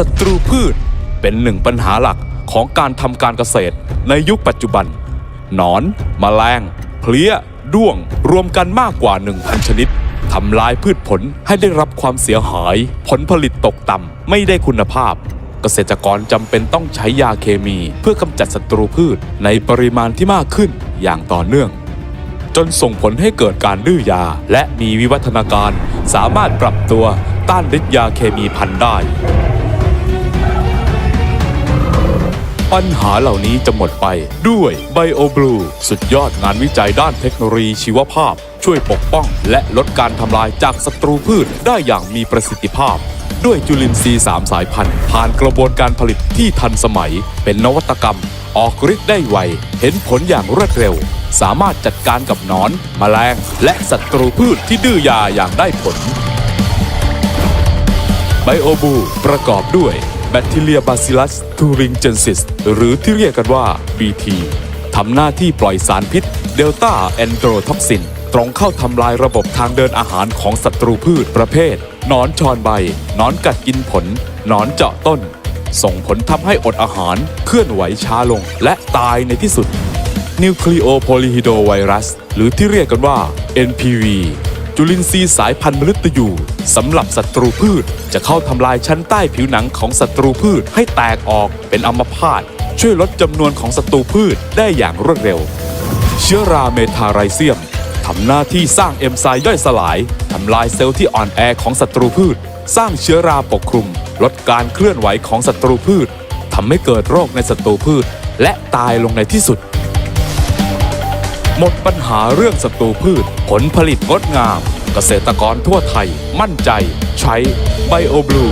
ศัตรูพืช เป็นหนึ่งปัญหาหลักของการทำการเกษตรในยุคปัจจุบัน หนอนมแมลง เพลี้ย ด้วง รวมกันมากกว่า 1,000 ชนิดทำลายพืชผลให้ได้รับความเสียหาย ผลผลิตตกต่ำไม่ได้คุณภาพ เกษตรกรจำเป็นต้องใช้ยาเคมีเพื่อกำจัดศัตรูพืชในปริมาณที่มากขึ้นอย่างต่อเนื่อง จนส่งผลให้เกิดการดื้อยา และมีวิวัฒนาการ สามารถปรับตัวต้านฤทธิ์ยาเคมีพันได้ ปัญหาเหล่านี้จะหมดไปด้วย BioBlue สุดยอดงานวิจัยด้านเทคโนโลยีชีวภาพ ช่วยปกป้องและลดการทำลายจากศัตรูพืชได้อย่างมีประสิทธิภาพ ด้วยจุลินทรีย์3สายพันธุ์ ผ่านกระบวนการผลิตที่ทันสมัย เป็นนวัตกรรม ออกฤทธิ์ได้ไว เห็นผลอย่างรวดเร็ว สามารถจัดการกับหนอนแมลง และศัตรูพืชที่ดื้อยาอย่างได้ผลไบโอบูประกอบด้วย แบคทีเรียบาซิลัสทูริงเจนซิสหรือที่เรียกกันว่า BT ทำหน้าที่ปล่อยสารพิษเดลต้าแอนโดรท็อกซิน ตรงเข้าทำลายระบบทางเดินอาหารของศัตรูพืชประเภทนอนชอนใบนอนกัดกินผลนอนเจาะต้น ส่งผลทำให้อดอาหารเคลื่อนไหวช้าลงและตายในที่สุดนิวคลีโอโพลิฮิโดไวรัสหรือที่เรียกกันว่า NPV จุลินทรีย์สายพันธุ์มฤตยูสำหรับศัตรูพืช จะเข้าทำลายชั้นใต้ผิวหนังของศัตรูพืชให้แตกออกเป็นอัมพาตช่วยลดจำนวนของศัตรูพืชได้อย่างรวดเร็ว เชื้อราเมทาไรเซียมทำหน้าที่สร้างเอนไซม์ย่อยสลายทำลายเซลล์ที่อ่อนแอของศัตรูพืช สร้างเชื้อราปกคลุม ลดการเคลื่อนไหวของศัตรูพืชทำให้เกิดโรคในศัตรูพืช และตายลงในที่สุด หมดปัญหาเรื่องศัตรูพืช ผลผลิตงดงาม เกษตรกรทั่วไทยมั่นใจ ใช้ไบโอบลู